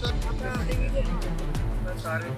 好的，这个电话。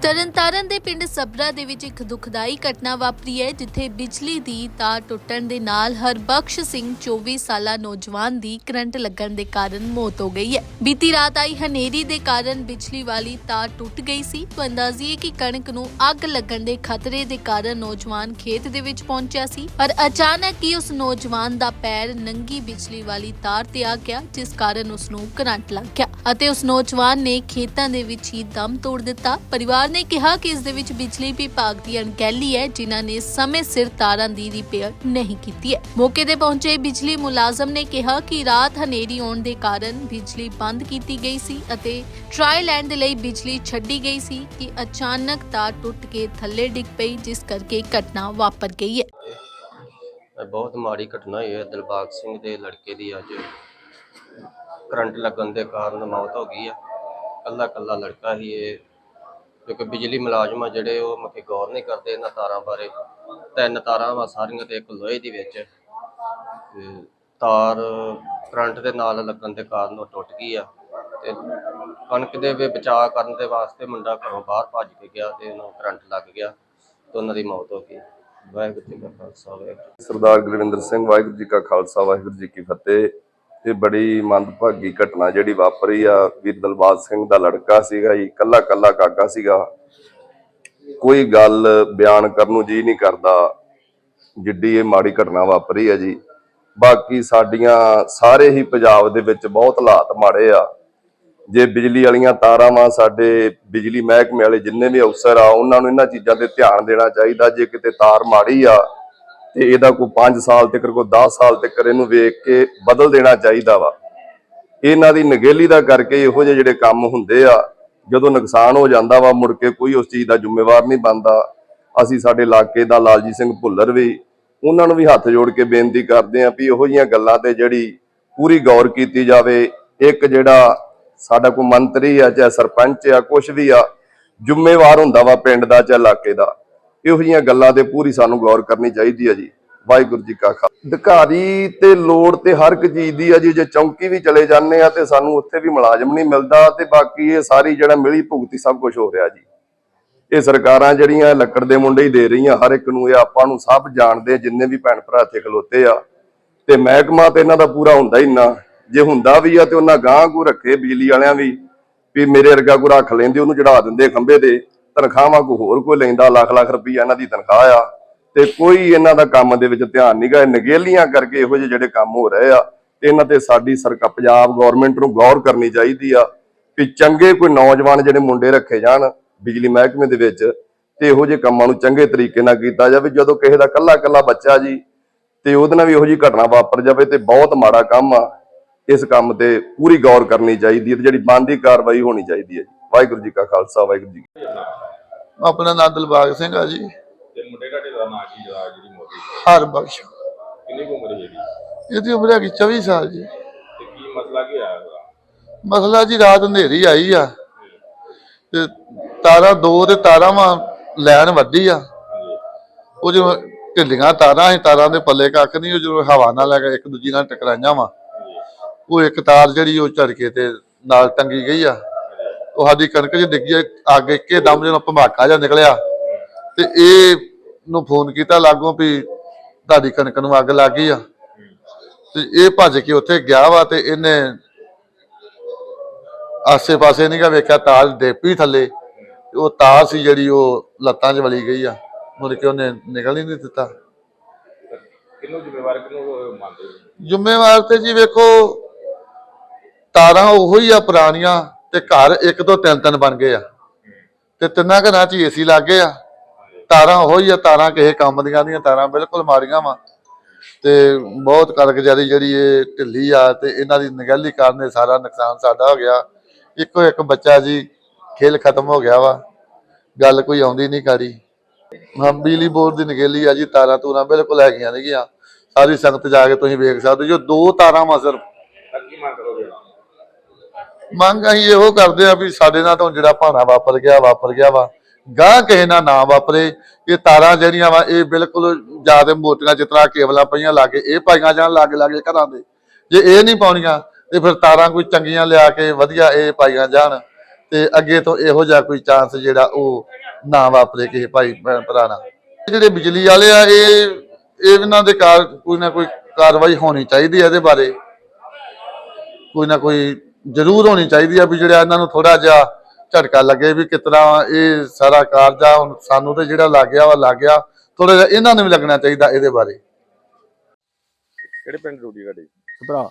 ਤਰਨਤਾਰਨ ਦੇ ਪਿੰਡ ਸਬਰਾ ਦੇ ਵਿੱਚ ਇੱਕ ਦੁਖਦਾਈ ਘਟਨਾ ਵਾਪਰੀ ਹੈ, ਜਿੱਥੇ ਬਿਜਲੀ ਦੀ ਤਾਰ ਟੁੱਟਣ ਦੇ ਨਾਲ ਹਰਬਖਸ਼ ਸਿੰਘ 24 ਸਾਲਾ ਨੌਜਵਾਨ ਦੀ ਕਰੰਟ ਲੱਗਣ ਦੇ ਕਾਰਨ ਮੌਤ ਹੋ ਗਈ ਹੈ। ਬੀਤੀ ਰਾਤ ਆਈ ਹਨੇਰੀ ਦੇ ਕਾਰਨ ਬਿਜਲੀ ਵਾਲੀ ਤਾਰ ਟੁੱਟ ਗਈ ਸੀ। ਤਾਂ ਅੰਦਾਜ਼ੀਏ ਕਿ ਕਣਕ ਨੂੰ ਅੱਗ ਲੱਗਣ ਦੇ ਖਤਰੇ ਦੇ ਕਾਰਨ ਨੌਜਵਾਨ ਖੇਤ ਦੇ ਵਿੱਚ ਪਹੁੰਚਿਆ ਸੀ। ਪਰ ਅਚਾਨਕ ਹੀ ਉਸ ਨੌਜਵਾਨ ਦਾ ਪੈਰ ਨੰਗੀ ਬਿਜਲੀ ਵਾਲੀ ਤਾਰ ਤੇ ਆ ਗਿਆ, ਜਿਸ ਕਾਰਨ ਉਸ ਨੂੰ ਕਰੰਟ ਲੱਗ ਗਿਆ ਅਤੇ ਉਸ ਨੌਜਵਾਨ ਨੇ ਖੇਤਾਂ ਦੇ ਵਿੱਚ ਹੀ ਦਮ ਤੋੜ ਦਿੱਤਾ। ਪਰਿਵਾਰ ਨੇ ਕਿਹਾ ਕਿ ਇਸ ਦੇ ਵਿੱਚ ਬਿਜਲੀ ਵਿਭਾਗ ਦੀ ਅਣਗਹਿਲੀ ਹੈ, ਜਿਨ੍ਹਾਂ ਨੇ ਸਮੇਂ ਸਿਰ ਤਾਰਾਂ ਦੀ ਰਿਪੇਅਰ ਨਹੀਂ ਕੀਤੀ ਹੈ। ਮੌਕੇ ਤੇ ਪਹੁੰਚੇ ਬਿਜਲੀ ਮੁਲਾਜ਼ਮ ਨੇ ਕਿਹਾ ਕਿ ਰਾਤ ਹਨੇਰੀ ਆਉਣ ਦੇ ਕਾਰਨ ਬਿਜਲੀ ਬੰਦ ਕੀਤੀ ਗਈ ਸੀ ਅਤੇ ਟ੍ਰਾਇਲ ਲੈਂਡ ਦੇ ਲਈ ਬਿਜਲੀ ਛੱਡੀ ਗਈ ਸੀ ਕਿ ਅਚਾਨਕ ਤਾਰ ਟੁੱਟ ਕੇ ਥੱਲੇ ਡਿੱਗ ਪਈ, ਜਿਸ ਕਰਕੇ ਘਟਨਾ ਵਾਪਰ ਗਈ ਹੈ। ਇਹ ਬਹੁਤ ਮਾੜੀ ਘਟਨਾ ਹੋਈ ਹੈ। ਦਿਲਬਾਗ ਸਿੰਘ ਦੇ ਲੜਕੇ ਦੀ ਅੱਜ ਕਰੰਟ ਲੱਗਣ ਦੇ ਕਾਰਨ ਮੌਤ ਹੋ ਗਈ ਹੈ। ਕੱਲਾ ਕੱਲਾ ਲੜਕਾ ਹੀ ਇਹ ਕਿਉਂਕਿ ਬਿਜਲੀ ਮੁਲਾਜ਼ਮ ਆ ਜਿਹੜੇ ਉਹ ਮੱਕੇ ਗੌਰ ਨਹੀਂ ਕਰਦੇ ਇਹਨਾਂ ਤਾਰਾਂ ਬਾਰੇ। ਤਿੰਨ ਤਾਰਾਂ ਵਾ ਸਾਰੀਆਂ ਤੇ ਇੱਕ ਲੋਹੇ ਦੀ ਵਿੱਚ। ਤੇ ਤਾਰ ਕਰੰਟ ਦੇ ਨਾਲ ਲੱਗਣ ਦੇ ਕਾਰਨ ਉਹ ਟੁੱਟ ਗਈ ਆ। ਤੇ ਕਣਕ ਦੇ ਵੀ ਬਚਾਅ ਕਰਨ ਦੇ ਵਾਸਤੇ ਮੁੰਡਾ ਘਰੋਂ ਬਾਹਰ ਭੱਜ ਕੇ ਗਿਆ ਤੇ ਉਹਨੂੰ ਕਰੰਟ ਲੱਗ ਗਿਆ ਤੇ ਉਹਨਾਂ ਦੀ ਮੌਤ ਹੋ ਗਈ। ਵਾਹਿਗੁਰੂ ਜੀ ਕਾ ਖਾਲਸਾ, ਵਾਹਿਗੁਰੂ ਸਰਦਾਰ ਗੁਰਵਿੰਦਰ ਸਿੰਘ, ਵਾਹਿਗੁਰੂ ਜੀ ਕਾ ਖਾਲਸਾ, ਵਾਹਿਗੁਰੂ ਜੀ ਕੀ ਫਤਿਹ। ਇਹ ਬੜੀ ਮੰਦਭਾਗੀ ਘਟਨਾ ਜਿਹੜੀ ਵਾਪਰੀ ਆ ਵੀਰ ਦਲਬਾਗ ਸਿੰਘ ਦਾ ਲੜਕਾ ਸੀਗਾ ਜੀ, ਕੱਲਾ ਕੱਲਾ ਕਾਕਾ ਸੀਗਾ। ਕੋਈ ਗੱਲ ਬਿਆਨ ਕਰਨ ਨੂੰ ਜੀ ਨਹੀਂ ਕਰਦਾ, ਜਿੱਡੀ ਇਹ ਮਾੜੀ ਘਟਨਾ ਵਾਪਰੀ ਆ ਜੀ। ਬਾਕੀ ਸਾਡੀਆਂ ਸਾਰੇ ਹੀ ਪੰਜਾਬ ਦੇ ਵਿੱਚ ਬਹੁਤ ਹਾਲਾਤ ਮਾੜੇ ਆ। ਜੇ ਬਿਜਲੀ ਵਾਲੀਆਂ ਤਾਰਾਂ ਵਾਂ ਸਾਡੇ ਬਿਜਲੀ ਮਹਿਕਮੇ ਵਾਲੇ ਜਿੰਨੇ ਵੀ ਅਫਸਰ ਆ, ਉਹਨਾਂ ਨੂੰ ਇਹਨਾਂ ਚੀਜ਼ਾਂ ਤੇ ਧਿਆਨ ਦੇਣਾ ਚਾਹੀਦਾ, ਜੇ ਕਿਤੇ ਤਾਰ ਮਾੜੀ ਆ ਤੇ ਇਹਦਾ ਕੋਈ 5 ਸਾਲ ਤੱਕ, ਕੋਈ 10 ਸਾਲ ਤੱਕ ਇਹਨੂੰ ਵੇਖ ਕੇ ਬਦਲ ਦੇਣਾ ਚਾਹੀਦਾ ਵਾ। ਇਹਨਾਂ ਦੀ ਨਗੇਲੀ ਦਾ ਕਰਕੇ ਇਹੋ ਜਿਹੇ ਜਿਹੜੇ ਕੰਮ ਹੁੰਦੇ ਆ, ਜਦੋਂ ਨੁਕਸਾਨ ਹੋ ਜਾਂਦਾ ਵਾ, ਮੁੜ ਕੇ ਕੋਈ ਉਸ ਚੀਜ਼ ਦਾ ਜ਼ਿੰਮੇਵਾਰ ਨਹੀਂ ਬਣਦਾ। ਅਸੀਂ ਸਾਡੇ ਇਲਾਕੇ ਦਾ ਲਾਲਜੀਤ ਸਿੰਘ ਭੁੱਲਰ ਵੀ, ਉਹਨਾਂ ਨੂੰ ਵੀ ਹੱਥ ਜੋੜ ਕੇ ਬੇਨਤੀ ਕਰਦੇ ਆਂ ਵੀ ਇਹੋ ਜਿਹੀਆਂ ਗੱਲਾਂ ਤੇ ਜਿਹੜੀ ਪੂਰੀ ਗੌਰ ਕੀਤੀ ਜਾਵੇ। ਇੱਕ ਜਿਹੜਾ ਸਾਡਾ ਕੋਈ ਮੰਤਰੀ ਆ, ਚਾਹੇ ਸਰਪੰਚ ਆ ਕੁਝ ਵੀ ਆ, ਜ਼ਿੰਮੇਵਾਰ ਹੁੰਦਾ ਵਾ ਪਿੰਡ ਦਾ, ਚਾਹੇ ਇਲਾਕੇ ਦਾ। ਇਹੋ ਜਿਹੀਆਂ ਗੱਲਾਂ ਤੇ ਪੂਰੀ ਸਾਨੂੰ ਗੌਰ ਕਰਨੀ ਚਾਹੀਦੀ ਹੈ ਜੀ। ਵਾਹਿਗੁਰੂ ਜੀ ਕਾ ਖਾਲਸਾ। ਅਧਿਕਾਰੀ ਤੇ ਲੋੜ ਤੇ ਹਰ ਇੱਕ ਚੀਜ਼ ਦੀ ਆ ਜੀ, ਜੇ ਚੌਂਕੀ ਵੀ ਚਲੇ ਜਾਂਦੇ ਆ ਤੇ ਸਾਨੂੰ ਉੱਥੇ ਵੀ ਮੁਲਾਜ਼ਮ ਨਹੀਂ ਮਿਲਦਾ ਤੇ ਬਾਕੀ ਇਹ ਸਾਰੀ ਜਿਹੜਾ ਮਿਲੀ ਭੁਗਤੀ ਸਭ ਕੁਝ ਹੋ ਰਿਹਾ ਜੀ। ਇਹ ਸਰਕਾਰਾਂ ਜਿਹੜੀਆਂ ਲੱਕੜ ਦੇ ਮੁੰਡੇ ਹੀ ਦੇ ਰਹੀਆਂ, ਹਰ ਇੱਕ ਨੂੰ ਇਹ ਆਪਾਂ ਨੂੰ ਸਭ ਜਾਣਦੇ ਜਿੰਨੇ ਵੀ ਭੈਣ ਭਰਾ ਇੱਥੇ ਖਲੋਤੇ ਆ। ਤੇ ਮਹਿਕਮਾ ਤੇ ਇਹਨਾਂ ਦਾ ਪੂਰਾ ਹੁੰਦਾ ਹੀ ਨਾ ਜੇ ਹੁੰਦਾ ਵੀ ਆ ਤੇ ਉਹਨਾਂ ਗਾਂ ਕੋ ਰੱਖੇ ਬਿਜਲੀ ਵਾਲਿਆਂ ਵੀ ਵੀ ਮੇਰੇ ਵਰਗਾ ਕੋ ਰੱਖ ਲੈਂਦੇ, ਉਹਨੂੰ ਚੜਾ ਦਿੰਦੇ ਖੰਭੇ ਤੇ। ਤਨਖਾਹਾਂ ਕੋ ਹੋਰ ਕੋਈ ਲੈਂਦਾ, ਲੱਖ ਲੱਖ ਰੁਪਈਆ ਇਹਨਾਂ ਦੀ ਤਨਖਾਹ ਆ। ਤੇ ਕੋਈ ਇਹਨਾਂ ਦਾ ਕੰਮ ਦੇ ਵਿੱਚ ਧਿਆਨ ਨਹੀਂਗਾ ਨਗੇਲੀਆਂ ਕਰਕੇ ਇਹੋ ਜਿਹੇ ਜਿਹੜੇ ਕੰਮ ਹੋ ਰਹੇ ਆ, ਤੇ ਇਹਨਾਂ ਤੇ ਸਾਡੀ ਸਰਕਾਰ, ਪੰਜਾਬ ਗਵਰਨਮੈਂਟ ਨੂੰ ਗੌਰ ਕਰਨੀ ਚਾਹੀਦੀ ਆ ਵੀ ਚੰਗੇ ਕੋਈ ਨੌਜਵਾਨ ਜਿਹੜੇ ਮੁੰਡੇ ਰੱਖੇ ਜਾਣ ਬਿਜਲੀ ਮਹਿਕਮੇ ਦੇ ਵਿੱਚ, ਤੇ ਇਹੋ ਜਿਹੇ ਕੰਮਾਂ ਨੂੰ ਚੰਗੇ ਤਰੀਕੇ ਨਾਲ ਕੀਤਾ ਜਾਵੇ। ਜਦੋਂ ਕਿਸੇ ਦਾ ਕੱਲਾ ਕੱਲਾ ਬੱਚਾ ਜੀ, ਤੇ ਉਹਦੇ ਨਾਲ ਵੀ ਇਹੋ ਜਿਹੀ ਘਟਨਾ ਵਾਪਰ ਜਾਵੇ, ਤੇ ਬਹੁਤ ਮਾੜਾ ਕੰਮ ਆ। ਇਸ ਕੰਮ ਤੇ ਪੂਰੀ ਗੌਰ ਕਰਨੀ ਚਾਹੀਦੀ ਹੈ ਤੇ ਜਿਹੜੀ ਬਣਦੀ ਕਾਰਵਾਈ ਹੋਣੀ ਚਾਹੀਦੀ ਹੈ ਜੀ। ਵਾਹਿਗੁਰੂ ਜੀ ਕਾ ਖਾਲਸਾ ਵਾਹਿਗੁਰੂ ਜੀ ਕੀ ਫਤਿਹ। ਆਪਣਾ ਨਾਂ ਦਿਲਬਾਗ ਸਿੰਘ ਆ ਜੀ। ਤੇ ਮੁੰਡੇ ਤੁਹਾਡੇ ਦਾ ਨਾਂ ਕੀ ਜਰਾ ਜਿਹੜੀ ਮੋਦੀ ਹਰ ਬਖਸ਼। ਕਿੰਨੀ ਕੁ ਉਮਰ ਹੈ ਇਹਦੀ ਇਹਦੀ ਉਮਰ ਹੈਗੀ 24 ਸਾਲ ਜੀ। ਤੇ ਕੀ ਮਸਲਾ ਕੀ ਮਸਲਾ ਜੀ ਰਾਤ ਹਨੇਰੀ ਆਈ ਆ। ਤੇ ਤਾਰਾਂ ਦੋ ਤੇ ਤਾਰਾਂ ਵਾ ਲੈਣ ਵੱਡੀ ਆ। ਉਹ ਜੋ ਢਿੱਲੀਆਂ ਤਾਰਾਂ ਸੀ ਤਾਰਾਂ ਦੇ ਪੱਲੇ ਕੱਖ ਨਹੀਂ ਉਹ ਜਦੋਂ ਹਵਾ ਨਾਲ ਲੱਗਾ ਇੱਕ ਦੂਜੀ ਨਾਲ ਟਕਰਾਈਆਂ ਵਾ। ਉਹ ਇੱਕ ਤਾਰ ਜਿਹੜੀ ਉਹ ਝੜਕੇ ਤੇ ਨਾਲ ਟੰਗੀ ਗਈ ਆ। ਉਹ ਸਾਡੀ ਕਣਕ ਚ ਡਿੱਗੀ ਅੱਗ ਇੱਕੇ ਦਮ ਜਦੋਂ ਭਮਾਕਾ ਜਿਹਾ ਨਿਕਲਿਆ। ਤੇ ਇਹ ਨੂੰ ਫੋਨ ਕੀਤਾ ਲਾਗੋਂ ਵੀ ਤੁਹਾਡੀ ਕਣਕ ਨੂੰ ਅੱਗ ਲੱਗ ਗਈ ਆ। ਤੇ ਇਹ ਭੱਜ ਕੇ ਉੱਥੇ ਗਿਆ ਵਾ ਤੇ ਇਹਨੇ ਆਸੇ-ਪਾਸੇ ਨਹੀਂ ਗਾ ਵੇਖਿਆ ਤਾਰ ਡੇਪੀ ਥੱਲੇ। ਉਹ ਤਾਰ ਸੀ ਜਿਹੜੀ ਉਹ ਲੱਤਾਂ 'ਚ ਵਲੀ ਗਈ ਆ। ਮੁੜ ਕੇ ਉਹਨੇ ਨਿਕਲ ਹੀ ਨਹੀਂ ਦਿੱਤਾ। ਕਿਹਨੂੰ ਜ਼ਿੰਮੇਵਾਰ ਮੰਨਦੇ ਤੇ ਜੀ ਵੇਖੋ ਤਾਰਾਂ ਉਹੋ ਹੀ ਆ ਪੁਰਾਣੀਆਂ। ਤੇ ਘਰ ਇੱਕ ਤੋਂ ਤਿੰਨ ਤਿੰਨ ਬਣ ਗਏ ਆ। ਤੇ ਤਿੰਨਾਂ ਘਰਾਂ 'ਚ ਏਸੀ ਲੱਗ ਗਏ ਆ। ਤਾਰਾਂ ਉਹੋ ਹੀ ਆ, ਤਾਰਾਂ ਕਿਸੇ ਕੰਮ ਦੀਆਂ ਦੀਆਂ ਤਾਰਾਂ ਬਿਲਕੁਲ ਮਾੜੀਆਂ ਵਾ। ਤੇ ਬਹੁਤ ਕਾਰਗੁਜ਼ਾਰੀ ਜਿਹੜੀ ਇਹ ਢਿੱਲੀ ਆ ਤੇ ਇਹਨਾਂ ਦੀ ਨਿਗਹਿਲੀ ਕਾਰਨ ਇਹ ਸਾਰਾ ਨੁਕਸਾਨ ਸਾਡਾ ਹੋ ਗਿਆ। ਇੱਕੋ ਇੱਕ ਬੱਚਾ ਜੀ ਖੇਲ ਖਤਮ ਹੋ ਗਿਆ ਵਾ। ਗੱਲ ਕੋਈ ਆਉਂਦੀ ਨਹੀਂ ਕਾੜੀ ਹਾਂ, ਬਿਜਲੀ ਬੋਰਡ ਦੀ ਨਿਗਹਿਲੀ ਆ ਜੀ, ਤਾਰਾਂ ਤੂਰਾਂ ਬਿਲਕੁਲ ਹੈਗੀਆਂ ਨੇਗੀਆਂ ਸਾਰੀ ਸੰਗਤ ਜਾ ਕੇ ਤੁਸੀਂ ਵੇਖ ਸਕਦੇ ਹੋ, ਜੋ ਦੋ ਤਾਰਾਂ ਵਾ ਸਿਰਫ ਤਾਂ ਕੀ ਮੰਗ ਕਰੋਗੇ ਮੰਗ ਅਸੀਂ ਇਹੋ ਕਰਦੇ ਆ ਵੀ ਸਾਡੇ ਨਾਲ ਤਾਂ ਜਿਹੜਾ ਭਾਣਾ ਵਾਪਰ ਗਿਆ ਵਾਪਰ ਗਿਆ ਵਾ। ਗਾਂ ਕਿਸੇ ਨਾਲ ਨਾ ਵਾਪਰੇ। ਇਹ ਤਾਰਾਂ ਜਿਹੜੀਆਂ ਵਾ, ਇਹ ਬਿਲਕੁਲ ਜ਼ਿਆਦਾ ਮੋਟੀਆਂ ਜਿਤਨਾ ਕੇਬਲਾਂ ਪਈਆਂ ਲਾਗੇ, ਇਹ ਪਾਈਆਂ ਜਾਣ ਲਾਗੇ ਲਾਗੇ ਘਰਾਂ ਦੇ। ਜੇ ਇਹ ਨਹੀਂ ਪਾਉਣੀਆਂ, ਤੇ ਫਿਰ ਤਾਰਾਂ ਕੋਈ ਚੰਗੀਆਂ ਲਿਆ ਕੇ ਵਧੀਆ ਇਹ ਪਾਈਆਂ ਜਾਣ। ਤੇ ਅੱਗੇ ਤੋਂ ਇਹੋ ਜਿਹਾ ਕੋਈ ਚਾਂਸ ਜਿਹੜਾ ਉਹ ਨਾ ਵਾਪਰੇ ਕਿਸੇ ਭਾਈ, ਭੈਣ ਭਰਾ ਨਾਲ। ਜਿਹੜੇ ਬਿਜਲੀ ਵਾਲੇ ਆ, ਇਹ ਇਹਨਾਂ ਦੇ ਕਾਰ ਕੋਈ ਨਾ ਕੋਈ ਕਾਰਵਾਈ ਹੋਣੀ ਚਾਹੀਦੀ ਹੈ ਇਹਦੇ ਬਾਰੇ। ਕੋਈ ਨਾ ਕੋਈ ਜ਼ਰੂਰ ਹੋਣੀ ਚਾਹੀਦੀ ਆ ਵੀ ਜਿਹੜਾ ਇਹਨਾਂ ਨੂੰ ਥੋੜਾ ਜਿਹਾ ਝਟਕਾ ਲੱਗੇ ਵੀ ਕਿਤਨਾ ਇਹ ਸਾਰਾ ਕਾਰਜ ਆ ਹੁਣ ਸਾਨੂੰ ਤੇ ਜਿਹੜਾ ਲੱਗ ਗਿਆ ਵਾ ਲੱਗ ਗਿਆ ਥੋੜਾ ਜਿਹਾ ਇਹਨਾਂ ਨੂੰ ਵੀ ਲੱਗਣਾ ਚਾਹੀਦਾ ਇਹਦੇ ਬਾਰੇ। ਕਿਹੜੇ ਪਿੰਡ ਡਿਊਟੀ ਤੁਹਾਡੀ? ਭਰਾ।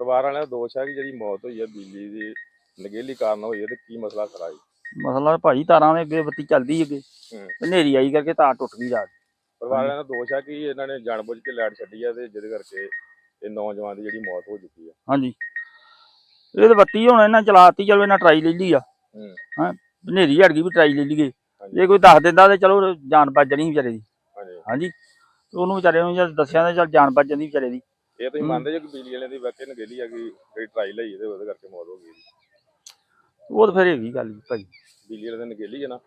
ਪਰਿਵਾਰ ਵਾਲਿਆਂ ਦਾ ਦੋਸ਼ ਹੈ ਕਿ ਜਿਹੜੀ ਮੌਤ ਹੋਈ ਹੈ ਬਿਜਲੀ ਦੀ ਨਗੇਲੀ ਕਾਰਨ ਹੋਈ ਹੈ ਤੇ ਕੀ ਮਸਲਾ ਖੜਾ ਹੈ ਮਸਲਾ ਭਾਈ ਤਾਰਾਂ ਦੇ ਅੱਗੇ ਬੱਤੀ ਚੱਲਦੀ ਅੱਗੇ। ਹਨੇਰੀ ਆਈ ਕਰਕੇ ਤਾਰ ਟੁੱਟ ਗਈ ਰਾਤ। ਪਰਿਵਾਰ ਵਾਲਿਆਂ ਦਾ ਦੋਸ਼ ਹੈ ਕਿ ਇਹਨਾਂ ਨੇ ਜਾਣਬੁੱਝ ਕੇ ਲਾਈਟ ਛੱਡੀ ਹੈ ਤੇ ਜਿਹਦੇ ਕਰਕੇ ਇਹ ਨੌਜਵਾਨ ਦੀ ਜਿਹੜੀ ਮੌਤ ਹੋ ਚੁੱਕੀ ਹੈ ਹਾਂਜੀ। ਇਹ ਤਾਂ ਬੱਤੀ ਹੁਣ ਇਹਨਾਂ ਚਲਾਤੀ ਚਲੋ ਇਹਨਾਂ ਟਰਾਈ ਲੈ ਲਈ ਆ। ਹੂੰ। ਹਨੇਰੀ ਹਟ ਗਈ ਵੀ ਟਰਾਈ ਲੈ ਲਈਏ। ਜੇ ਕੋਈ ਦੱਸ ਦਿੰਦਾ ਤੇ ਚਲੋ ਜਾਨ ਬਚ ਜਾਣੀ ਵਿਚਾਰੇ ਦੀ। ਹਾਂਜੀ। ਉਹਨੂੰ ਵਿਚਾਰੇ ਨੂੰ ਜਦ ਦੱਸਿਆ ਤਾਂ ਚਲ ਜਾਨ ਬਚ ਜਾਂਦੀ ਵਿਚਾਰੇ ਦੀ। ਇਹ ਤੁਸੀਂ। ਮੰਨਦੇ ਜੇ ਕਿ ਬਿਜਲੀ ਵਾਲਿਆਂ ਦੀ ਵਾਕਈ ਨਗੇਲੀ ਆ ਕਿ ਜਿਹੜੀ ਟਰਾਈ ਲਈ ਤੇ ਉਹਦੇ ਕਰਕੇ ਮੌਤ ਹੋ ਗਈ? ਉਹ ਤਾਂ ਫਿਰ ਹੈਗੀ ਗੱਲ ਜੀ ਭਾਈ। ਬਿਜਲੀ ਵਾਲਿਆਂ ਦੀ ਨਗੇਲੀ ਹੈ ਨਾ।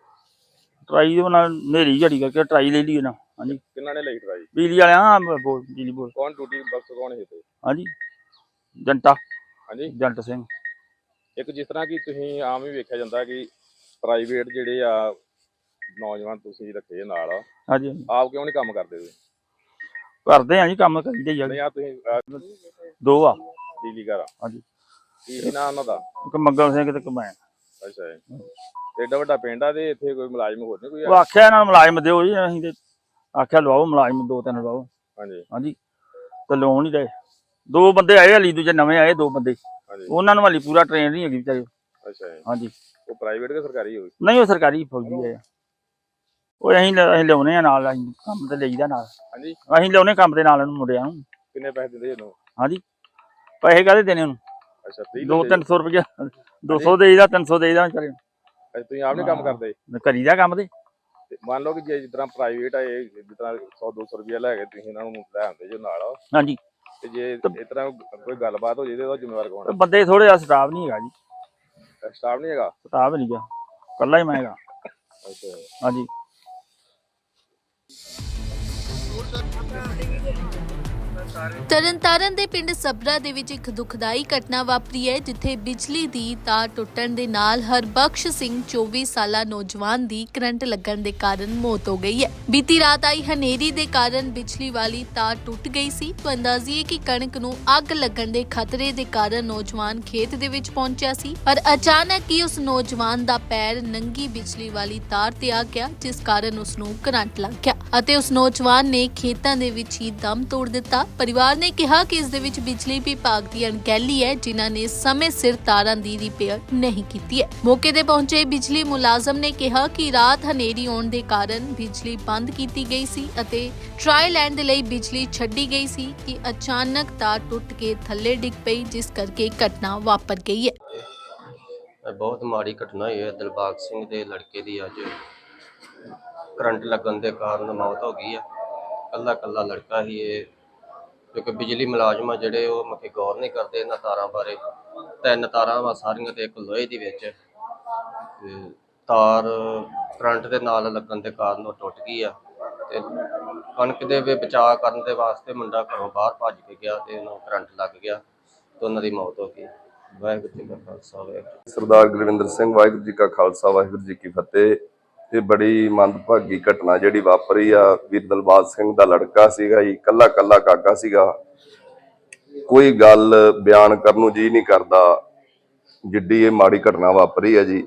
ਟਰਾਈ ਦੇ ਨਾਲ ਹਨੇਰੀ ਝੜੀ ਕਰਕੇ ਟਰਾਈ ਲੈ ਲਈ ਨਾ। ਹਾਂਜੀ। ਕਿੰਨਾਂ ਨੇ ਲਈ ਟਰਾਈ ਬਿਜਲੀ ਵਾਲਿਆਂ ਬਿਜਲੀ ਬੋਲ। ਕੌਣ ਡਿਊਟੀ ਬਖਸ਼ ਕੌਣ ਹੈ ਤੇ? ਹਾਂਜੀ। ਜੰਟਾ ਹਾਂਜੀ। ਜੰਟ ਸਿੰਘ। ਇੱਕ ਜਿਸ ਤਰ੍ਹਾਂ ਕਿ ਤੁਸੀਂ ਆਮ ਹੀ ਵੇਖਿਆ ਜਾਂਦਾ ਕਿ ਪ੍ਰਾਈਵੇਟ ਜਿਹੜੇ ਆ ਨੌਜਵਾਨ ਤੁਸੀਂ ਰੱਖੇ ਨਾਲ। ਹਾਂਜੀ। ਆਪ ਕਿਉਂ ਨਹੀਂ ਕੰਮ ਕਰਦੇ ਤੁਸੀਂ? ਕਰਦੇ ਆ ਜੀ ਕੰਮ ਕਰੀਦੇ ਹੀ ਆ ਨਹੀਂ ਆ ਤੁਸੀਂ ਅਹ, ਦੋ ਆ। ਬਿਜਲੀ ਘਰ ਹਾਂਜੀ। ਕੀ ਨਾਂ ਉਹਨਾਂ ਦਾ? ਇੱਕ ਮੰਗਲ ਸਿੰਘ ਤੇ ਮੈਂ। ਅੱਛਾ ਜੀ। ਤੇ ਏਡਾ ਵੱਡਾ ਪਿੰਡ ਆ ਤੇ ਇੱਥੇ ਕੋਈ ਮੁਲਾਜ਼ਮ ਹੋਰ ਨਹੀਂ ਕੋਈ ਉਹ ਆਖਿਆ ਇਹਨਾਂ ਨੂੰ ਮੁਲਾਜ਼ਮ ਦਿਓ ਜੀ ਅਸੀਂ ਤੇ ਆਖਿਆ ਲਵਾਓ ਮੁਲਾਜ਼ਮ ਦੋ ਤਿੰਨ ਲਵਾਓ। ਹਾਂਜੀ। ਹਾਂਜੀ। ਤੇ ਲੋਨ ਨਹੀਂ ਰਹੇ ਦੋ ਬੰਦੇ ਆਏ ਹਲੀ ਦੂਜੇ ਨਵੇਂ ਆਏ ਦੋ ਬੰਦੇ। ਉਹਨਾਂ ਨੂੰ ਹਲੀ ਪੂਰਾ ਟ੍ਰੇਨ ਨਹੀਂ ਹੈਗੀ ਵਿਚਾਰੇ। ਅੱਛਾ ਹਾਂਜੀ। ਉਹ ਪ੍ਰਾਈਵੇਟ ਕਿ ਸਰਕਾਰੀ ਹੋਈ ਨਹੀਂ ਉਹ ਸਰਕਾਰੀ ਫੌਜੀ ਹੈ। ਉਹ ਅਸੀਂ ਲ- ਅਸੀਂ ਲਿਆਉਨੇ ਆ ਨਾਲ ਅਸੀਂ ਕੰਮ ਤੇ ਲਈਦਾ ਨਾਲ। ਹਾਂਜੀ। ਅਸੀਂ ਲਿਆਉਨੇ ਕੰਮ ਦੇ ਨਾਲ ਇਹਨੂੰ ਮੁੰਡਿਆਂ ਨੂੰ। ਕਿੰਨੇ ਪੈਸੇ ਦਿੰਦੇ ਇਹਨੂੰ ਹਾਂਜੀ। ਪੈਸੇ ਕਾਹਦੇ ਦੇਣੇ ਉਹਨੂੰ? ਅੱਛਾ free ਦੋ ਦਿੰਦੇ? 300 ਰੁਪਏ 200 ਦੇਈਦਾ 300 ਦੇਈਦਾ ਵਿਚਾਰੇ ਨੂੰ। ਅੱਛਾ, ਤੁਸੀਂ ਆਪ ਨਹੀਂ ਕੰਮ ਕਰਦੇ? ਕਰੀਦਾ ਕੰਮ ਤੇ। ਤੇ ਮੰਨ ਲਓ ਕਿ ਜੇ ਜਿਸ ਤਰ੍ਹਾਂ ਪ੍ਰਾਈਵੇਟ ਆ ਇਹ ਜਿਸ ਤਰ੍ਹਾਂ 100 200 ਰੁਪਏ ਲੈ ਕੇ ਤੁਸੀਂ ਇਹਨਾਂ ਨੂੰ ਲੈ ਆਉਂਦੇ ਜੋ ਨਾਲ। ਹਾਂਜੀ। ਤੇ ਜੇ ਇਸ ਤਰ੍ਹਾਂ ਕੋਈ ਗੱਲਬਾਤ ਹੋ ਜੇ ਤੇ ਉਹਦਾ ਜ਼ਿੰਮੇਵਾਰ ਕੌਣ ਤੇ ਬੰਦੇ ਥੋੜੇ ਜਿਹਾ ਸਟਾਫ ਨਹੀਂ ਹੈਗਾ ਜੀ। ਹੈ ਸਟਾਫ ਨਹੀਂ ਹੈਗਾ? ਸਟਾਫ ਨਹੀਂ ਗਾ ਕੱਲਾ ਹੀ ਮੈਂ ਹੈਗਾ। ਅੱਛਾ। ਹਾਂਜੀ। ਤਰਨਤਾਰਨ ਦੇ ਪਿੰਡ ਸਬਰਾ ਦੇ ਵਿੱਚ ਇੱਕ ਦੁਖਦਾਈ ਘਟਨਾ ਵਾਪਰੀ ਹੈ, ਜਿੱਥੇ ਬਿਜਲੀ ਦੀ ਤਾਰ ਟੁੱਟਣ ਦੇ ਨਾਲ ਹਰਬਖਸ਼ ਸਿੰਘ 24 ਸਾਲਾ ਨੌਜਵਾਨ ਦੀ ਕਰੰਟ ਲੱਗਣ ਦੇ ਕਾਰਨ ਮੌਤ ਹੋ ਗਈ ਹੈ। ਬੀਤੀ ਰਾਤ ਆਈ ਹਨੇਰੀ ਦੇ ਕਾਰਨ ਬਿਜਲੀ ਵਾਲੀ ਤਾਰ ਟੁੱਟ ਗਈ ਸੀ। ਤਾਂ ਅੰਦਾਜ਼ੀਏ ਕਿ ਕਣਕ ਨੂੰ ਅੱਗ ਲੱਗਣ ਦੇ ਖਤਰੇ ਦੇ ਕਾਰਨ ਨੌਜਵਾਨ ਖੇਤ ਦੇ ਵਿੱਚ ਪਹੁੰਚਿਆ ਸੀ, ਪਰ ਅਚਾਨਕ ਹੀ ਉਸ ਨੌਜਵਾਨ ਦਾ ਪੈਰ ਨੰਗੀ ਬਿਜਲੀ ਵਾਲੀ ਤਾਰ ਤੇ ਆ ਗਿਆ, ਜਿਸ ਕਾਰਨ ਉਸ ਨੂੰ ਕਰੰਟ ਲੱਗ ਗਿਆ ਅਤੇ ਉਸ ਨੌਜਵਾਨ ਨੇ ਖੇਤਾਂ ਦੇ ਵਿੱਚ ਹੀ ਦਮ ਤੋੜ ਦਿੱਤਾ। ਪਰਿਵਾਰ ਨੇ ਕਿਹਾ ਕਿ ਇਸ ਦੇ ਵਿੱਚ ਬਿਜਲੀ ਵਿਭਾਗ ਦੀ ਅਣਗਹਿਲੀ ਹੈ, ਜਿਨ੍ਹਾਂ ਨੇ ਸਮੇਂ ਸਿਰ ਤਾਰਾਂ ਦੀ ਰਿਪੇਅਰ ਨਹੀਂ ਕੀਤੀ ਹੈ। ਮੌਕੇ ਤੇ ਪਹੁੰਚੇ ਬਿਜਲੀ ਮੁਲਾਜ਼ਮ ਨੇ ਕਿਹਾ ਕਿ ਰਾਤ ਹਨੇਰੀ ਆਉਣ ਦੇ ਕਾਰਨ ਬਿਜਲੀ ਬੰਦ ਕੀਤੀ ਗਈ ਸੀ ਅਤੇ ਟ੍ਰਾਇਲ ਲੈਂਡ ਦੇ ਲਈ ਬਿਜਲੀ ਛੱਡੀ ਗਈ ਸੀ ਕਿ ਅਚਾਨਕ ਤਾਰ ਟੁੱਟ ਕੇ ਥੱਲੇ ਡਿੱਗ ਪਈ, ਜਿਸ ਕਰਕੇ ਘਟਨਾ ਵਾਪਰ ਗਈ ਹੈ। ਇਹ ਬਹੁਤ ਮਾੜੀ ਘਟਨਾ ਹੋਈ ਹੈ। ਦਿਲਬਾਗ ਸਿੰਘ ਦੇ ਲੜਕੇ ਦੀ ਅੱਜ ਕਰੰਟ ਲੱਗਣ ਦੇ ਕਾਰਨ ਮੌਤ ਹੋ ਗਈ ਹੈ। ਕੱਲਾ ਕੱਲਾ ਲੜਕਾ ਹੀ ਇਹ ਕਿਉਂਕਿ ਬਿਜਲੀ ਮੁਲਾਜ਼ਮ ਆ ਜਿਹੜੇ ਉਹ ਮੱਕੇ ਗੌਰ ਨਹੀਂ ਕਰਦੇ ਇਹਨਾਂ ਤਾਰਾਂ ਬਾਰੇ। ਤਿੰਨ ਤਾਰਾਂ ਵਾ ਸਾਰੀਆਂ ਤੇ ਇੱਕ ਲੋਹੇ ਦੀ ਵਿੱਚ। ਤੇ ਤਾਰ ਕਰੰਟ ਦੇ ਨਾਲ ਲੱਗਣ ਦੇ ਕਾਰਨ ਉਹ ਟੁੱਟ ਗਈ ਆ। ਤੇ ਕਣਕ ਦੇ ਵੀ ਬਚਾਅ ਕਰਨ ਦੇ ਵਾਸਤੇ ਮੁੰਡਾ ਘਰੋਂ ਬਾਹਰ ਭੱਜ ਕੇ ਗਿਆ ਤੇ ਉਹਨੂੰ ਕਰੰਟ ਲੱਗ ਗਿਆ ਤੇ ਉਹਨਾਂ ਦੀ ਮੌਤ ਹੋ ਗਈ। ਵਾਹਿਗੁਰੂ ਜੀ ਕਾ ਖਾਲਸਾ, ਵਾਹਿਗੁਰੂ ਸਰਦਾਰ ਗੁਰਵਿੰਦਰ ਸਿੰਘ, ਵਾਹਿਗੁਰੂ ਜੀ ਕਾ ਖਾਲਸਾ, ਵਾਹਿਗੁਰੂ ਜੀ ਕੀ ਫਤਿਹ। ਇਹ ਬੜੀ ਮੰਦਭਾਗੀ ਘਟਨਾ ਜਿਹੜੀ ਵਾਪਰੀ ਆ ਵੀਰ ਦਲਬਾਗ ਸਿੰਘ ਦਾ ਲੜਕਾ ਸੀਗਾ ਜੀ, ਕੱਲਾ ਕੱਲਾ ਕਾਕਾ ਸੀਗਾ। ਕੋਈ ਗੱਲ ਬਿਆਨ ਕਰਨ ਨੂੰ ਜੀ ਨਹੀਂ ਕਰਦਾ, ਜਿੱਡੀ ਇਹ ਮਾੜੀ ਘਟਨਾ ਵਾਪਰੀ ਆ ਜੀ।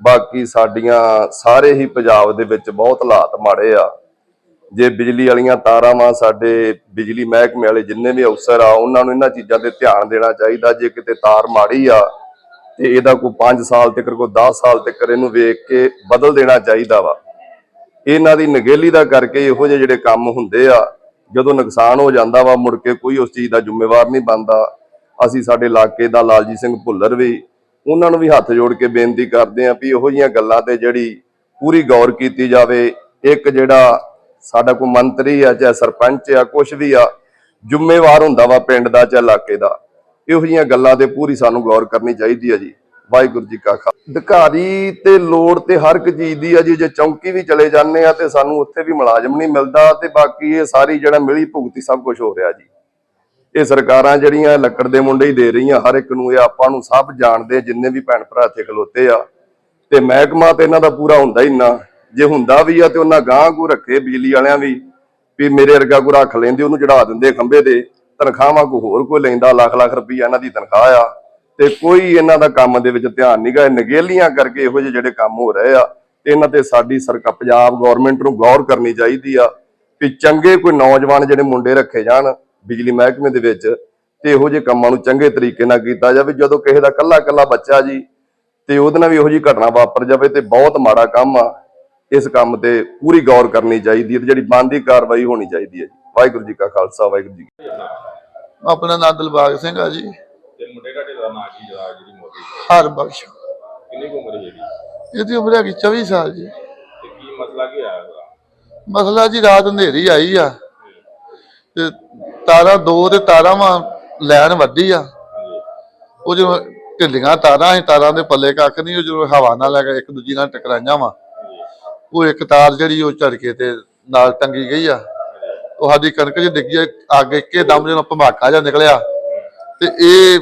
ਬਾਕੀ ਸਾਡੀਆਂ ਸਾਰੇ ਹੀ ਪੰਜਾਬ ਦੇ ਵਿੱਚ ਬਹੁਤ ਹਾਲਾਤ ਮਾੜੇ ਆ। ਜੇ ਬਿਜਲੀ ਵਾਲੀਆਂ ਤਾਰਾਂ ਵਾ ਸਾਡੇ ਬਿਜਲੀ ਮਹਿਕਮੇ ਵਾਲੇ ਜਿੰਨੇ ਵੀ ਅਫਸਰ ਆ, ਉਹਨਾਂ ਨੂੰ ਇਹਨਾਂ ਚੀਜ਼ਾਂ ਤੇ ਧਿਆਨ ਦੇਣਾ ਚਾਹੀਦਾ, ਜੇ ਕਿਤੇ ਤਾਰ ਮਾੜੀ ਆ ਤੇ ਇਹਦਾ ਕੋਈ 5 ਸਾਲ ਤੱਕ, ਕੋਈ 10 ਸਾਲ ਤੱਕ ਇਹਨੂੰ ਵੇਖ ਕੇ ਬਦਲ ਦੇਣਾ ਚਾਹੀਦਾ ਵਾ। ਇਹਨਾਂ ਦੀ ਨਗੇਲੀ ਦਾ ਕਰਕੇ ਇਹੋ ਜਿਹੇ ਜਿਹੜੇ ਕੰਮ ਹੁੰਦੇ ਆ, ਜਦੋਂ ਨੁਕਸਾਨ ਹੋ ਜਾਂਦਾ ਵਾ, ਮੁੜ ਕੇ ਕੋਈ ਉਸ ਚੀਜ਼ ਦਾ ਜ਼ਿੰਮੇਵਾਰ ਨਹੀਂ ਬਣਦਾ। ਅਸੀਂ ਸਾਡੇ ਇਲਾਕੇ ਦਾ ਲਾਲਜੀਤ ਸਿੰਘ ਭੁੱਲਰ ਵੀ, ਉਹਨਾਂ ਨੂੰ ਵੀ ਹੱਥ ਜੋੜ ਕੇ ਬੇਨਤੀ ਕਰਦੇ ਆਂ ਵੀ ਇਹੋ ਜਿਹੀਆਂ ਗੱਲਾਂ ਤੇ ਜਿਹੜੀ ਪੂਰੀ ਗੌਰ ਕੀਤੀ ਜਾਵੇ। ਇੱਕ ਜਿਹੜਾ ਸਾਡਾ ਕੋਈ ਮੰਤਰੀ ਆ, ਚਾਹੇ ਸਰਪੰਚ ਆ ਕੁਝ ਵੀ ਆ, ਜ਼ਿੰਮੇਵਾਰ ਹੁੰਦਾ ਵਾ ਪਿੰਡ ਦਾ, ਚਾਹੇ ਇਲਾਕੇ ਦਾ। ਇਹੋ ਜਿਹੀਆਂ ਗੱਲਾਂ ਤੇ ਪੂਰੀ ਸਾਨੂੰ ਗੌਰ ਕਰਨੀ ਚਾਹੀਦੀ ਹੈ ਜੀ। ਵਾਹਿਗੁਰੂ ਜੀ ਕਾ ਖਾਲਸਾ। ਅਧਿਕਾਰੀ ਤੇ ਲੋੜ ਤੇ ਹਰ ਇੱਕ ਚੀਜ਼ ਦੀ ਆ ਜੀ। ਜੇ ਚੌਂਕੀ ਵੀ ਚਲੇ ਜਾਂਦੇ ਆ ਤੇ ਸਾਨੂੰ ਉੱਥੇ ਵੀ ਮੁਲਾਜ਼ਮ ਨਹੀਂ ਮਿਲਦਾ ਤੇ ਬਾਕੀ ਇਹ ਸਾਰੀ ਜਿਹੜਾ ਮਿਲੀ ਭੁਗਤੀ ਸਭ ਕੁਝ ਹੋ ਰਿਹਾ ਜੀ। ਇਹ ਸਰਕਾਰਾਂ ਜਿਹੜੀਆਂ ਲੱਕੜ ਦੇ ਮੁੰਡੇ ਹੀ ਦੇ ਰਹੀਆਂ, ਹਰ ਇੱਕ ਨੂੰ ਇਹ ਆਪਾਂ ਨੂੰ ਸਭ ਜਾਣਦੇ ਜਿੰਨੇ ਵੀ ਭੈਣ ਭਰਾ ਇੱਥੇ ਖਲੋਤੇ ਆ। ਤੇ ਮਹਿਕਮਾ ਤੇ ਇਹਨਾਂ ਦਾ ਪੂਰਾ ਹੁੰਦਾ ਹੀ ਨਾ ਜੇ ਹੁੰਦਾ ਵੀ ਆ ਤੇ ਉਹਨਾਂ ਗਾਂ ਕੋ ਰੱਖੇ ਬਿਜਲੀ ਵਾਲਿਆਂ ਵੀ ਵੀ ਮੇਰੇ ਵਰਗਾ ਕੋ ਰੱਖ ਲੈਂਦੇ, ਉਹਨੂੰ ਚੜਾ ਦਿੰਦੇ ਖੰਭੇ ਤੇ। ਤਨਖਾਹਾਂ ਕੋ ਹੋਰ ਕੋਈ ਲੈਂਦਾ, ਲੱਖ ਲੱਖ ਰੁਪਈਆ ਇਹਨਾਂ ਦੀ ਤਨਖਾਹ ਆ। ਤੇ ਕੋਈ ਇਹਨਾਂ ਦਾ ਕੰਮ ਦੇ ਵਿੱਚ ਧਿਆਨ ਨਹੀਂਗਾ ਇਹ ਨਗੇਲੀਆਂ ਕਰਕੇ ਇਹੋ ਜਿਹੇ ਜਿਹੜੇ ਕੰਮ ਹੋ ਰਹੇ ਆ, ਤੇ ਇਹਨਾਂ ਤੇ ਸਾਡੀ ਸਰਕਾਰ, ਪੰਜਾਬ ਗਵਰਨਮੈਂਟ ਨੂੰ ਗੌਰ ਕਰਨੀ ਚਾਹੀਦੀ ਆ ਵੀ ਚੰਗੇ ਕੋਈ ਨੌਜਵਾਨ ਜਿਹੜੇ ਮੁੰਡੇ ਰੱਖੇ ਜਾਣ ਬਿਜਲੀ ਮਹਿਕਮੇ ਦੇ ਵਿੱਚ, ਤੇ ਇਹੋ ਜਿਹੇ ਕੰਮਾਂ ਨੂੰ ਚੰਗੇ ਤਰੀਕੇ ਨਾਲ ਕੀਤਾ ਜਾਵੇ। ਜਦੋਂ ਕਿਸੇ ਦਾ ਕੱਲਾ ਕੱਲਾ ਬੱਚਾ ਜੀ, ਤੇ ਉਹਦੇ ਨਾਲ ਵੀ ਇਹੋ ਜਿਹੀ ਘਟਨਾ ਵਾਪਰ ਜਾਵੇ, ਤੇ ਬਹੁਤ ਮਾੜਾ ਕੰਮ ਆ। ਇਸ ਕੰਮ ਤੇ ਪੂਰੀ ਗੌਰ ਕਰਨੀ ਚਾਹੀਦੀ ਹੈ ਤੇ ਜਿਹੜੀ ਬਣਦੀ ਕਾਰਵਾਈ ਹੋਣੀ ਚਾਹੀਦੀ ਹੈ ਜੀ। ਵਾਹਿਗੁਰੂ ਜੀ ਕਾ ਖਾਲਸਾ ਵਾਹਿਗੁਰੂ ਜੀ ਕੀ ਫਤਿਹ। ਆਪਣਾ ਨਾਂ ਦਿਲਬਾਗ ਸਿੰਘ ਆ ਜੀ। ਤੇ ਮੁੰਡੇ ਤੁਹਾਡੇ ਦਾ ਨਾਂ ਕੀ ਜਿਹੜਾ ਜਿਹੜੀ ਮੌਤ ਹੋਈ ਹਰ ਬਖਸ਼। ਕਿੰਨੀ ਕੁ ਉਮਰ ਹੈ ਇਹਦੀ ਇਹਦੀ ਉਮਰ ਹੈਗੀ 24 ਸਾਲ ਜੀ। ਤੇ ਕੀ ਮਸਲਾ ਕੀ ਆਇਆ ਉਹਦਾ? ਮਸਲਾ ਜੀ ਰਾਤ ਹਨੇਰੀ ਆਈ ਆ। ਤੇ ਤਾਰਾਂ ਦੋ ਤੇ ਤਾਰਾਂ ਵਾਂ ਲੈਣ ਵੱਡੀ ਆ। ਹਾਂਜੀ ਉਹ ਜੋ ਢਿੱਲੀਆਂ ਤਾਰਾਂ ਸੀ ਤਾਰਾਂ ਦੇ ਪੱਲੇ ਕੱਖ ਨਹੀਂ ਉਹ ਜਦੋਂ ਹਵਾ ਨਾਲ ਲੈ ਕੇ ਇੱਕ ਦੂਜੀ ਨਾਲ ਟਕਰਾਈਆਂ ਵਾ। ਹਾਂਜੀ। ਉਹ ਇੱਕ ਤਾਰ ਜਿਹੜੀ ਉਹ ਝੜਕੇ ਤੇ ਨਾਲ ਟੰਗੀ ਗਈ ਆ। ਉਹ ਸਾਡੀ ਕਣਕ ਜੀ ਡਿੱਗੀ ਆ, ਅੱਗ ਇੱਕੇ ਦਮ ਜਦੋਂ ਭਮਾਕਾ ਜਿਹਾ ਨਿਕਲਿਆ। ਤੇ ਇਹ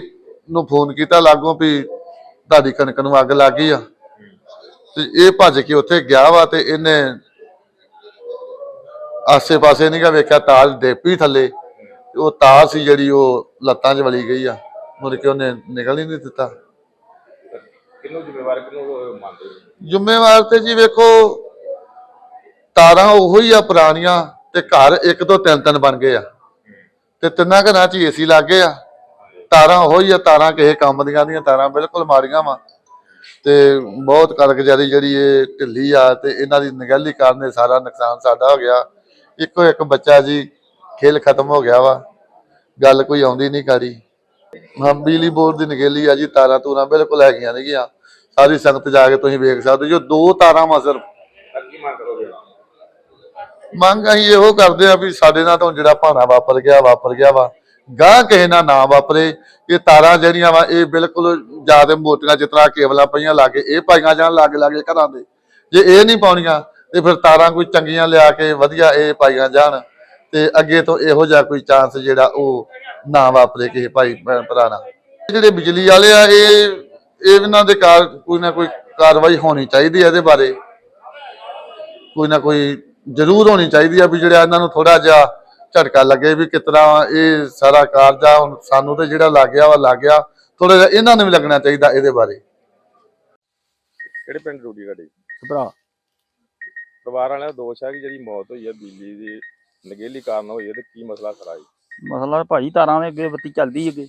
ਨੂੰ ਫੋਨ ਕੀਤਾ ਲਾਗੋਂ ਵੀ ਤੁਹਾਡੀ ਕਣਕ ਨੂੰ ਅੱਗ ਲੱਗ ਗਈ ਆ। ਤੇ ਇਹ ਭੱਜ ਕੇ ਉੱਥੇ ਗਿਆ ਵਾ ਤੇ ਇਹਨੇ ਆਸੇ ਪਾਸੇ ਨਹੀਂ ਗਾ ਵੇਖਿਆ ਤਾਰ ਡੇਪੀ ਥੱਲੇ। ਉਹ ਤਾਰ ਸੀ ਜਿਹੜੀ ਉਹ ਲੱਤਾਂ 'ਚ ਵਲੀ ਗਈ ਆ। ਮੁੜ ਕੇ ਉਹਨੇ ਨਿਕਲ ਹੀ ਨਹੀਂ ਦਿੱਤਾ। ਜ਼ਿੰਮੇਵਾਰ ਮੰਨਦੇ? ਜ਼ਿੰਮੇਵਾਰ ਤੇ ਜੀ ਵੇਖੋ ਤਾਰਾਂ ਉਹੋ ਆ ਪੁਰਾਣੀਆਂ। ਤੇ ਘਰ ਇੱਕ ਤੋਂ ਤਿੰਨ ਤਿੰਨ ਬਣ ਗਏ ਆ। ਤੇ ਤਿੰਨਾਂ ਘਰਾਂ 'ਚ ਏਸੀ ਲੱਗ ਗਏ ਆ। ਤਾਰਾਂ ਉਹੋ ਹੀ ਆ, ਤਾਰਾਂ ਕਿਸੇ ਕੰਮ ਦੀਆਂ ਦੀਆਂ, ਤਾਰਾਂ ਬਿਲਕੁਲ ਮਾੜੀਆਂ ਵਾ। ਤੇ ਬਹੁਤ ਕਾਰਗੁਜ਼ਾਰੀ ਜਿਹੜੀ ਇਹ ਢਿੱਲੀ ਆ ਤੇ ਇਹਨਾਂ ਦੀ ਨਿਗਹਿਲੀ ਕਾਰਨ ਇਹ ਸਾਰਾ ਨੁਕਸਾਨ ਸਾਡਾ ਹੋ ਗਿਆ। ਇੱਕੋ ਇੱਕ ਬੱਚਾ ਜੀ, ਖੇਲ ਖਤਮ ਹੋ ਗਿਆ ਵਾ। ਗੱਲ ਕੋਈ ਆਉਂਦੀ ਨਹੀਂ ਕਾਰੀ ਹਾਂ ਬਿਜਲੀ ਬੋਰਡ ਦੀ ਨਿਗਹਿਲੀ ਆ ਜੀ, ਤਾਰਾਂ ਤੂਰਾਂ ਬਿਲਕੁਲ ਹੈਗੀਆਂ ਨੇਗੀਆਂ। ਸਾਰੀ ਸੰਗਤ ਜਾ ਕੇ ਤੁਸੀਂ ਵੇਖ ਸਕਦੇ ਹੋ, ਜੋ ਦੋ ਤਾਰਾਂ ਵਾ ਸਿਰਫ। ਮੰਗ ਅਸੀਂ ਇਹੋ ਕਰਦੇ ਆ ਵੀ ਸਾਡੇ ਨਾਲ ਤਾਂ ਜਿਹੜਾ ਭਾਣਾ ਵਾਪਰ ਗਿਆ ਵਾਪਰ ਗਿਆ ਵਾ। ਗਾਂ ਕਿਸੇ ਨਾਲ ਨਾ ਵਾਪਰੇ। ਇਹ ਤਾਰਾਂ ਜਿਹੜੀਆਂ ਵਾ, ਇਹ ਬਿਲਕੁਲ ਜ਼ਿਆਦਾ ਮੋਟੀਆਂ ਜਿਸ ਕੇਬਲਾਂ ਪਈਆਂ ਲਾਗੇ, ਇਹ ਪਾਈਆਂ ਜਾਣ ਲਾਗੇ ਲਾਗੇ ਘਰਾਂ ਦੇ। ਜੇ ਇਹ ਨਹੀਂ ਪਾਉਣੀਆਂ, ਤੇ ਫਿਰ ਤਾਰਾਂ ਕੋਈ ਚੰਗੀਆਂ ਲਿਆ ਕੇ ਵਧੀਆ ਇਹ ਪਾਈਆਂ ਜਾਣ। ਤੇ ਅੱਗੇ ਤੋਂ ਇਹੋ ਜਿਹਾ ਕੋਈ ਚਾਂਸ ਜਿਹੜਾ ਉਹ ਨਾ ਵਾਪਰੇ ਕਿਸੇ ਭਾਈ, ਭੈਣ ਜਿਹੜੇ ਬਿਜਲੀ ਵਾਲੇ ਆ, ਇਹ ਇਹਨਾਂ ਦੇ ਕਾਰ ਕੋਈ ਨਾ ਕੋਈ ਕਾਰਵਾਈ ਹੋਣੀ ਚਾਹੀਦੀ ਹੈ ਇਹਦੇ ਬਾਰੇ। ਕੋਈ ਨਾ ਕੋਈ ਜ਼ਰੂਰ ਹੋਣੀ ਚਾਹੀਦੀ ਆ ਵੀ ਜਿਹੜਾ ਇਹਨਾਂ ਨੂੰ ਥੋੜਾ ਜਿਹਾ ਝਟਕਾ ਲੱਗੇ ਵੀ ਕਿਤਨਾ ਇਹ ਸਾਰਾ ਕਾਰਜ ਆ ਹੁਣ ਸਾਨੂੰ ਤੇ ਜਿਹੜਾ ਲੱਗ ਗਿਆ ਵਾ ਲੱਗ ਗਿਆ ਥੋੜਾ ਜਿਹਾ ਇਹਨਾਂ ਨੂੰ ਵੀ ਲੱਗਣਾ ਚਾਹੀਦਾ ਇਹਦੇ ਬਾਰੇ। ਕਿਹੜੇ ਪਿੰਡ ਡਿਊਟੀ ਤੁਹਾਡੀ? ਭਰਾ। ਪਰਿਵਾਰ ਵਾਲਿਆਂ ਦਾ ਦੋਸ਼ ਹੈ ਕਿ ਜਿਹੜੀ ਮੌਤ ਹੋਈ ਹੈ ਬਿਜਲੀ ਦੀ ਨਗੇਲੀ ਕਾਰਨ ਹੋਈ ਹੈ ਤੇ ਕੀ ਮਸਲਾ ਖੜਾ ਹੈ ਮਸਲਾ ਭਾਈ ਤਾਰਾਂ ਦੇ ਅੱਗੇ ਬੱਤੀ ਚੱਲਦੀ ਅੱਗੇ।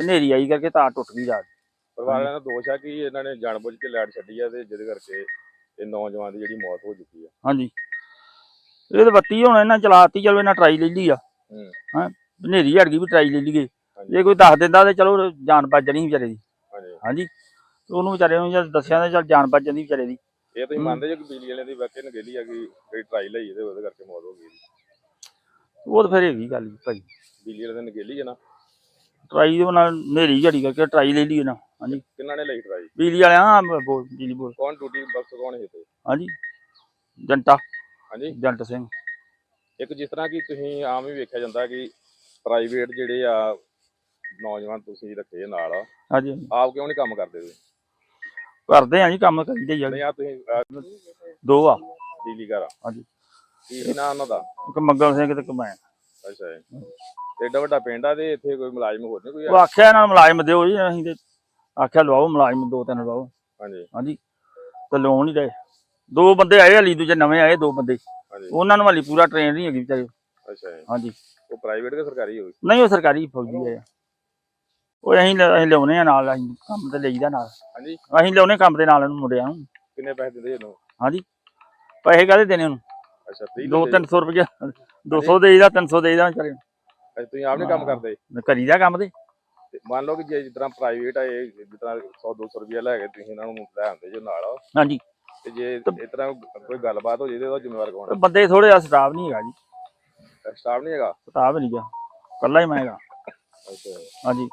ਹਨੇਰੀ ਆਈ ਕਰਕੇ ਤਾਰ ਟੁੱਟ ਗਈ ਰਾਤ। ਪਰਿਵਾਰ ਵਾਲਿਆਂ ਦਾ ਦੋਸ਼ ਹੈ ਕਿ ਇਹਨਾਂ ਨੇ ਜਾਣਬੁੱਝ ਕੇ ਲਾਈਟ ਛੱਡੀ ਹੈ ਤੇ ਜਿਹਦੇ ਕਰਕੇ ਇਹ ਨੌਜਵਾਨ ਦੀ ਜਿਹੜੀ ਮੌਤ ਹੋ ਚੁੱਕੀ ਹੈ ਹਾਂਜੀ। ਇਹ ਤਾਂ ਬੱਤੀ ਹੁਣ ਇਹਨਾਂ ਚਲਾਤੀ ਚਲੋ ਇਹਨਾਂ ਟਰਾਈ ਲੈ ਲਈ ਆ। ਹੂੰ। ਹਨੇਰੀ ਹਟ ਗਈ ਵੀ ਟਰਾਈ ਲੈ ਲਈਏ। ਜੇ ਕੋਈ ਦੱਸ ਦਿੰਦਾ ਤੇ ਚਲੋ ਜਾਨ ਬਚ ਜਾਣੀ ਵਿਚਾਰੇ ਦੀ। ਹਾਂਜੀ। ਉਹਨੂੰ ਵਿਚਾਰੇ ਨੂੰ ਜਦ ਦੱਸਿਆ ਤਾਂ ਚਲ ਜਾਨ ਬਚ ਜਾਂਦੀ ਵਿਚਾਰੇ ਦੀ। ਇਹ ਤੁਸੀਂ। ਮੰਨਦੇ ਜੋ ਕਿ ਬਿਜਲੀ ਵਾਲਿਆਂ ਦੀ ਵਾਕਈ ਨਗੇਲੀ ਹੈ ਕਿ ਜਿਹੜੀ ਟਰਾਈ ਲਈ ਇਹਦੇ ਉਹਦੇ ਕਰਕੇ ਮੌਤ ਹੋ ਗਈ? ਉਹ ਤਾਂ ਫਿਰ ਹੈਗੀ ਗੱਲ ਜੀ ਭਾਈ। ਬਿਜਲੀ ਵਾਲਿਆਂ ਦੀ ਨਗੇਲੀ ਹੈ ਨਾ। ਟਰਾਈ ਦੇ ਨਾਲ ਹਨੇਰੀ ਝੜੀ ਕਰਕੇ ਟਰਾਈ ਲੈ ਲਈ ਨਾ। ਹਾਂਜੀ। ਕਿੰਨਾਂ ਨੇ ਲਈ ਟਰਾਈ? ਬਿਜਲੀ ਵਾਲਿਆਂ ਬੋਲ ਬਿਜਲੀ ਬੋਲ ਕੌਣ ਡਿਊਟੀ ਬਖਸ਼ ਕੌਣ ਹੈ ਤੇ ਹਾਂਜੀ। ਜੰਟਾ ਹਾਂਜੀ। ਜੰਟ ਸਿੰਘ। ਇੱਕ ਜਿਸ ਤਰ੍ਹਾਂ ਕਿ ਤੁਸੀਂ ਆਮ ਹੀ ਵੇਖਿਆ ਜਾਂਦਾ ਕਿ ਪ੍ਰਾਈਵੇਟ ਜਿਹੜੇ ਆ ਨੌਜਵਾਨ ਤੁਸੀਂ ਰੱਖੇ ਨਾਲ ਹਾਂਜੀ। ਆਪ ਕਿਉਂ ਨਹੀਂ ਕੰਮ ਕਰਦੇ ਤੁਸੀਂ? ਕਰਦੇ ਆ ਜੀ ਕੰਮ ਕਰੀਦੇ ਜੀ ਨਹੀਂ ਆ ਤੁਸੀਂ ਅਹ, ਦੋ ਆ। ਬਿਜਲੀ ਘਰ ਹਾਂਜੀ। ਕੀ ਨਾਂ ਉਹਨਾਂ ਦਾ? ਇੱਕ ਮੰਗਲ ਸਿੰਘ ਤੇ ਇੱਕ ਮੈਂ। ਅੱਛਾ ਜੀ। ਤੇ ਏਡਾ ਵੱਡਾ ਪਿੰਡ ਆ ਤੇ ਇੱਥੇ ਕੋਈ ਮੁਲਾਜ਼ਮ ਹੋਰ ਨਹੀਂ ਕੋਈ ਉਹ ਆਖਿਆ ਇਹਨਾਂ ਨੂੰ ਮੁਲਾਜ਼ਮ ਦਿਓ ਜੀ ਅਸੀਂ ਤੇ ਆਖਿਆ ਲਵਾਓ ਮੁਲਾਜ਼ਮ ਦੋ ਤਿੰਨ ਲਵਾਓ। ਹਾਂਜੀ। ਹਾਂਜੀ। ਤੇ ਲੋਨ ਨਹੀਂ ਰਹੇ ਦੋ ਬੰਦੇ ਆਏ ਹਲੀ ਦੂਜੇ ਨਵੇਂ ਆਏ ਦੋ ਬੰਦੇ। ਹਾਂਜੀ। ਉਹਨਾਂ ਨੂੰ ਹਲੀ ਪੂਰਾ ਟ੍ਰੇਨ ਨਹੀਂ ਹੈਗੀ ਵਿਚਾਰੇ। ਅੱਛਾ ਜੀ। ਹਾਂਜੀ। ਉਹ ਪ੍ਰਾਈਵੇਟ ਕਿ ਸਰਕਾਰੀ ਹੋਈ ਨਹੀਂ ਉਹ ਸਰਕਾਰੀ ਫੌਜੀ ਆ ਉਹ ਅਸੀਂ ਲ- ਅਸੀਂ ਲਿਆਉਨੇ ਆ ਨਾਲ ਅਸੀਂ ਕੰਮ ਤੇ ਲਈਦਾ ਨਾਲ। ਹਾਂਜੀ। ਅਸੀਂ ਲਿਆਉਨੇ ਕੰਮ ਦੇ ਨਾਲ ਇਹਨੂੰ ਮੁੰਡਿਆਂ ਨੂੰ। ਕਿੰਨੇ ਪੈਸੇ ਦਿੰਦੇ ਇਹਨੂੰ ਹਾਂਜੀ। ਪੈਸੇ ਕਾਹਦੇ ਦੇਣੇ ਉਹਨੂੰ? ਅੱਛਾ 30 ਦੋ ਤਿੰਨ ਸੌ ਰੁਪਏ 200 ਦੇਈਦਾ 300 ਦੇਈਦਾ ਵਿਚਾਰੇ ਨੂੰ। ਅੱਛਾ ਤੁਸੀਂ ਆਪ ਨਹੀਂ ਕੰਮ ਕਰਦੇ? ਕਰੀਦਾ ਕੰਮ ਤੇ। ਤੇ ਮੰਨ ਲਓ ਕਿ ਜੇ ਜਿਸ ਤਰ੍ਹਾਂ ਪ੍ਰਾਈਵੇਟ ਆ ਇਹ ਜਿਸ ਤਰ੍ਹਾਂ 100 200 ਰੁਪਏ ਲੈ ਕੇ ਤੁਸੀਂ ਇਹਨਾਂ ਨੂੰ ਲੈ ਆਉਂਦੇ ਜੋ ਨਾਲ। ਹਾਂਜੀ। ਤੇ ਜੇ ਇਸ ਤਰ੍ਹਾਂ ਕੋਈ ਗੱਲਬਾਤ ਹੋ ਜੇ ਤੇ ਉਹਦਾ ਜ਼ਿੰਮੇਵਾਰ ਕੌਣ ਤੇ ਬੰਦੇ ਥੋੜੇ ਜਿਹਾ ਸਟਾਫ ਨਹੀਂ ਹੈਗਾ ਜੀ। ਹੈ ਸਟਾਫ ਨਹੀਂ ਹੈਗਾ? ਸਟਾਫ ਨਹੀਂ ਗਿਆ। ਕੱਲਾ ਹੀ ਮੈਂ ਹੈਗਾ। ਅੱਛਾ। ਹਾਂਜੀ।